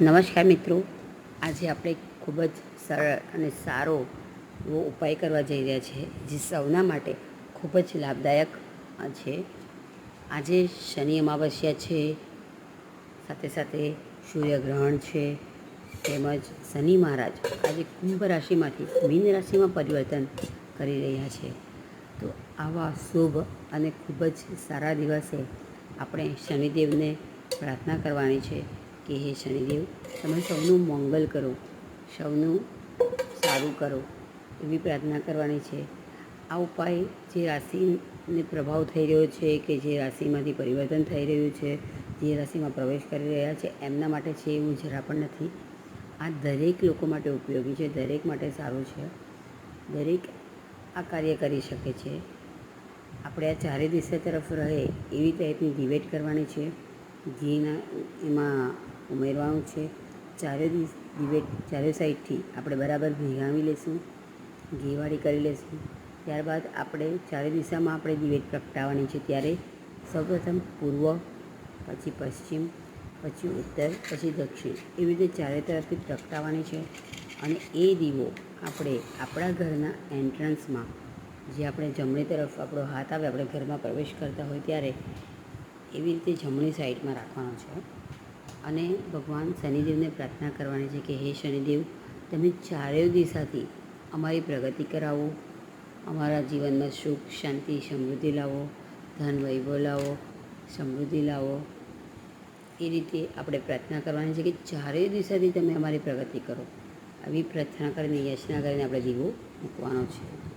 નમસ્કાર મિત્રો. આજે આપણે ખૂબ જ સરળ અને સારો એવો ઉપાય કરવા જઈ રહ્યા છીએ જે સૌના માટે ખૂબ જ લાભદાયક છે. આજે શનિ અમાવસ્યા છે, સાથે સાથે સૂર્યગ્રહણ છે, તેમજ શનિ મહારાજ આજે કુંભ રાશિમાંથી મીન રાશિમાં પરિવર્તન કરી રહ્યા છે. તો આવા શુભ અને ખૂબ જ સારા દિવસે આપણે શનિદેવને પ્રાર્થના કરવાની છે. કે હે શનિદેવ, તમે સૌનું મંગલ કરો, સૌનું સારું કરો એવી પ્રાર્થના કરવાની છે. આ ઉપાય જે રાશિને પ્રભાવ થઈ રહ્યો છે કે જે રાશિમાંથી પરિવર્તન થઈ રહ્યું છે, જે રાશિમાં પ્રવેશ કરી રહ્યા છે, એમના માટે છે એવું જરા પણ નથી. આ દરેક લોકો માટે ઉપયોગી છે, દરેક માટે સારું છે. દરેક આ કાર્ય કરી શકે છે. આપણે આ ચારે દિશા તરફ રહે એવી ટાઈપની ડિબેટ કરવાની છે. જેના, એમાં ઉમેરવાનું છે. ચારે ડિબેટ ચારે સાઈડથી આપણે બરાબર ભેગાવી લઈશું ઘીવાળી કરી લઈશું ત્યારબાદ આપણે ચારે દિશામાં આપણે દિવેટ પ્રગટાવવાની છે. ત્યારે સૌપ્રથમ પૂર્વ, પછી પશ્ચિમ, પછી ઉત્તર, પછી દક્ષિણ એવી રીતે ચારે તરફથી પ્રગટાવવાની છે. અને એ દીવો આપણે આપણા ઘરના એન્ટ્રન્સમાં જે આપણે જમણી તરફ આપણો હાથ આવે, આપણે ઘરમાં પ્રવેશ કરતા હોય ત્યારે એવી રીતે જમણી સાઈડમાં રાખવાનો છે. અને ભગવાન શનિદેવને પ્રાર્થના કરવાની છે કે હે શનિદેવ, તમે ચારેય દિશાથી અમારી પ્રગતિ કરાવો, અમારા જીવનમાં સુખ, શાંતિ, સમૃદ્ધિ લાવો, ધન, વૈભવ લાવો, સમૃદ્ધિ લાવો. એ રીતે આપણે પ્રાર્થના કરવાની છે કે ચારેય દિશાથી તમે અમારી પ્રગતિ કરો. આવી પ્રાર્થના કરીને યાચના કરીને આપણે જીવો મૂકવાનો છે.